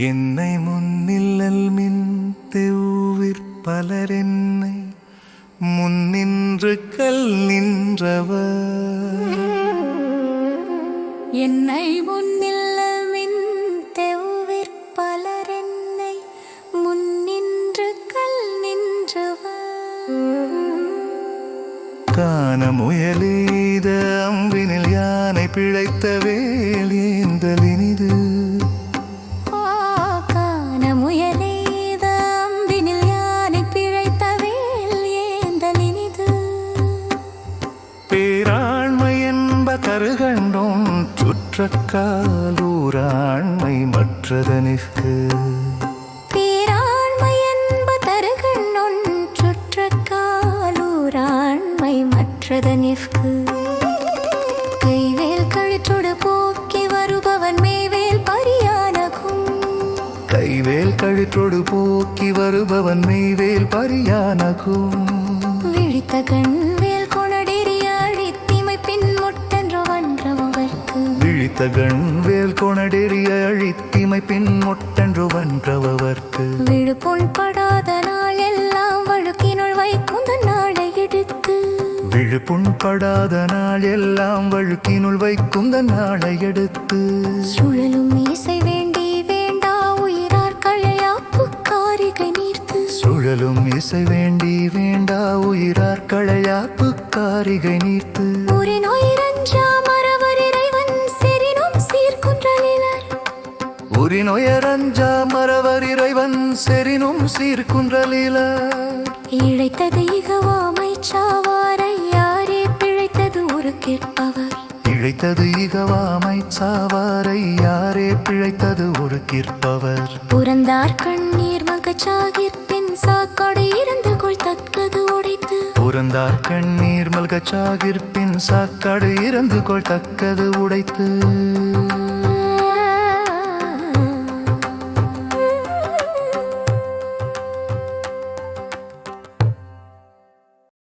என்னை முன்னில்லல் மின் தெவ்விற் பலரென்னை முன்னின்று கல் நின்றவர். என்னை முன்னில்லமின் காண முயலெய்த அம்பினில் யானை பிழைத்த வேல் ஏந்தல் இனிது. கருகண்டோம் சுற்றக்காலூராண்மை மற்றதனிற்கு. சுற்றக்காலூராண்மை மற்றதனிற்கு. கைவேல் கழுற்றொடு போக்கி வருபவன் மேவேல் பரியானகும். கைவேல் கழுற்றொடு போக்கி வருபவன் மெய்வேல் பரியானகும். விழித்த கண்வேல் கொணடெறிய அழித்திமை பின் முட்டென்று வன்றவர்க்கு விழித்த கண்வேல் கொணடெறிய அழித்திமை பின் ஒட்டென்று வன்றவர்க்கு விழுப்புண் படாத நாள் எல்லாம் விழுப்புண் படாத நாள் எல்லாம் வழுக்கினுள் வைக்கும் நாளை எடுத்து. சுழலும் இசை வேண்டி வேண்டா உயிரார் கழையாப்பு காரிகை நீர்த்து. சுழலும் இசை வேண்டி வேண்டா உயிரார் களையாப்பு காரிகை நீர்த்து. ஒரு நோயிரஞ்சா மரவர் இறைவன் செறினும் சீர்குன்றலினர் உரி நொயரஞ்சா மரவர் இறைவன் செறினும் சீர்குன்றலில இழைத்தது இகவாமை சாவாரை கேட்பவர் இழைத்தது இகவாமை சாவாரை யாரே பிழைத்தது ஒரு கிற்பவர். புறந்தார் கண்ணீர் மகச்சாகிற்பின் சாக்காடு இருந்து கொள் தக்கது உடைத்து. புறந்தார் கண்ணீர் மல்கச்சாகிற்பின் சாக்காடு இறந்து கொள் தக்கது உடைத்து.